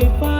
happy.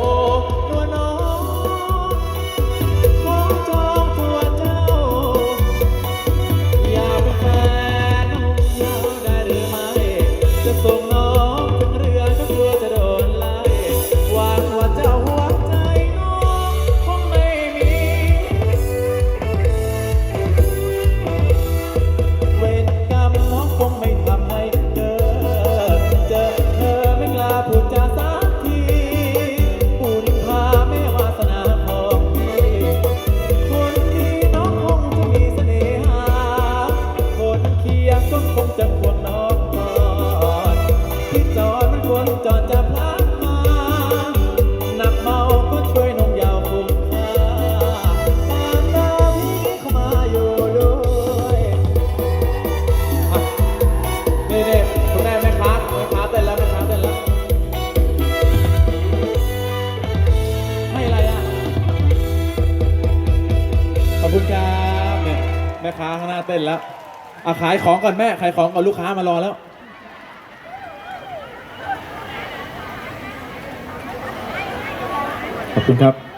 นี่นี่คุณแม่แม่ค้าแม่ค้าเต้นแล้วแม่ค้าเต้นแล้วให้อะไรอะขอบคุณครับเนี่แม่ค้าข้างหน้าเต้นแล้วอ่ขายของก่อนแม่ขายของก่อนลูกค้ามารอแล้วขอบคุณครับ